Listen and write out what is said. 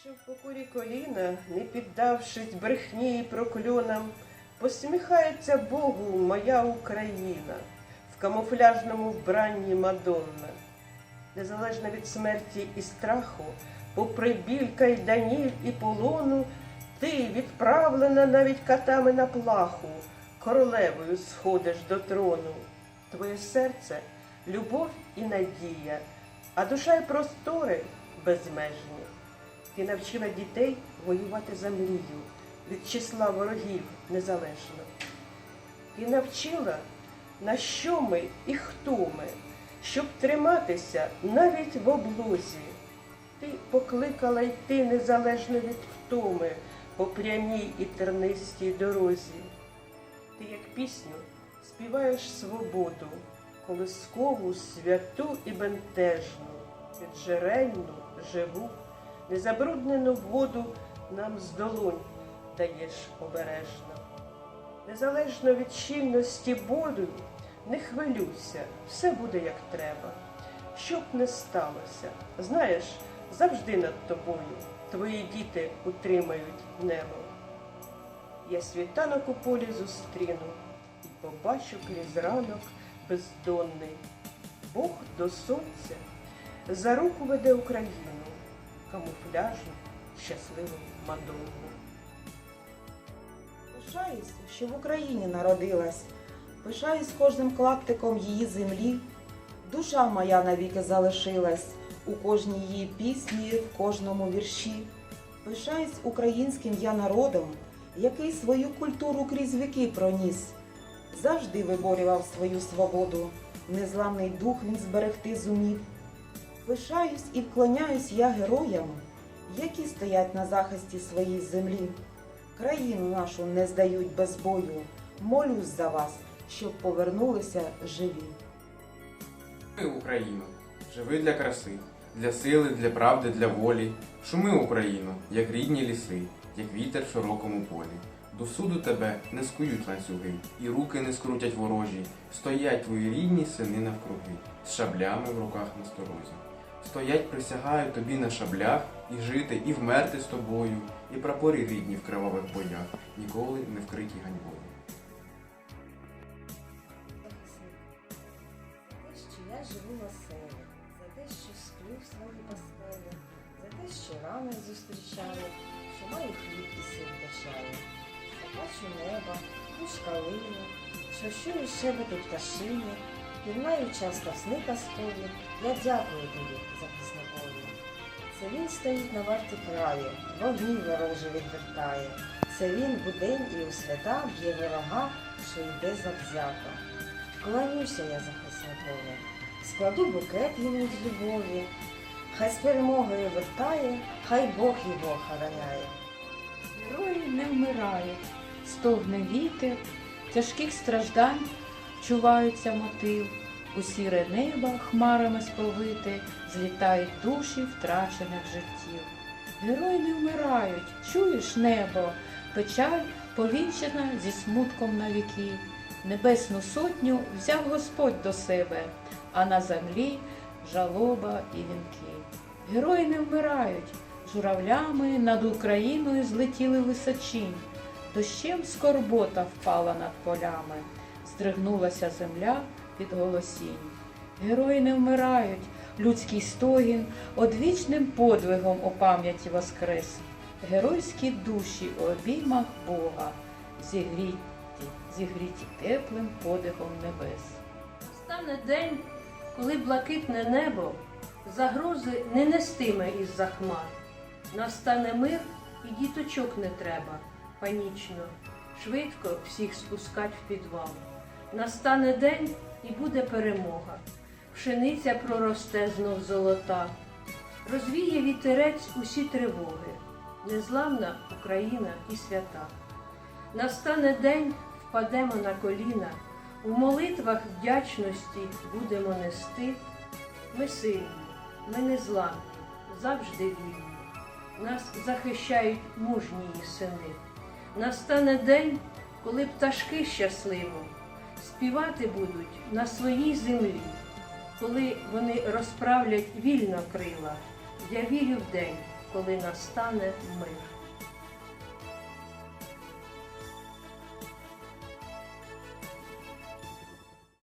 Що в покорі коліна, не піддавшись брехні і прокльонам, посміхається Богу моя Україна в камуфляжному вбранні Мадонна. Незалежно від смерті і страху, попри біль кайданів і полону, ти відправлена навіть катами на плаху, королевою сходиш до трону. Твоє серце любов і надія, а душа й простори безмежні. Ти навчила дітей воювати за мрію від числа ворогів незалежно. Ти навчила, на що ми і хто ми, щоб триматися навіть в облозі. Ти покликала йти незалежно від втоми по прямій і тернистій дорозі. Ти, як пісню, співаєш свободу, колискову, святу і бентежну, піджерельну, живу, незабруднену воду нам з долонь даєш обережно. Незалежно від щільності болю, не хвилюйся, все буде як треба. Що б не сталося, знаєш, завжди над тобою твої діти утримають небо. Я світанок у полі зустріну і побачу крізь ранок бездонний. Бог до сонця за руку веде Україну, камуфляжну, щасливу Мадонну. Пишаюсь, що в Україні народилась. Пишаюсь кожним клаптиком її землі. Душа моя навіки залишилась у кожній її пісні, в кожному вірші. Пишаюсь українським я народом, який свою культуру крізь віки проніс. Завжди виборював свою свободу, незламний дух він зберегти зумів. Пишаюсь і вклоняюсь я героям, які стоять на захисті своєї землі. Країну нашу не здають без бою. Молюсь за вас, щоб повернулися живі. Шуми Україну, живи для краси, для сили, для правди, для волі. Шуми Україну, як рідні ліси, як вітер в широкому полі. До суду тебе не скують ланцюги, і руки не скрутять ворожі. Стоять твої рідні сини навкруги, з шаблями в руках на сторозі. Стоять, присягають тобі на шаблях, і жити, і вмерти з тобою, і прапори рідні в кривавих боях, ніколи не вкриті ганьбою. те, що я живу на селі, за те, що сплю в своїй постелі, за те, що ранок зустрічаю, що маю хліб і сир до чаю. Я бачу лиш калину, що чую шепоту пташини, пірнаю часто сни казкові, я дякую тобі, за захисникові. Це він стоїть на варті краю, вогні ворожі відвертає. Це він будень і у свята б'є ворога, що йде завзято. Кланюся я за захисникові, складу букет йому з любові, хай з перемогою вертає, хай Бог його охороняє. Герої не вмирають, стогне вітер, тяжких страждань вчуваються мотив. У сіре небо хмарами сповите, злітають душі втрачених життів. Герої не вмирають, чуєш небо, печаль повінчена зі смутком на віки. Небесну сотню взяв Господь до себе, а на землі жалоба і вінки. Герої не вмирають, журавлями над Україною злетіли височінь. Дощем скорбота впала над полями, здригнулася земля від голосінь. Герої не вмирають, людський стогін одвічним подвигом у пам'яті воскрес. Геройські душі у обіймах Бога, зігріті, зігріті теплим подихом небес. Настане день, коли блакитне небо загрози не нестиме із-за хмар. Настане мир і діточок не треба панічно, швидко всіх спускать в підвал. Настане день і буде перемога. Пшениця проросте знов золота. Розвіє вітерець усі тривоги, незламна Україна і свята. Настане день, впадемо на коліна, у молитвах вдячності будемо нести. Ми сильні, ми незламні, завжди вільні. Нас захищають мужні сини. Настане день, коли пташки щасливо співати будуть на своїй землі, коли вони розправлять вільно крила. Я вірю в день, коли настане мир.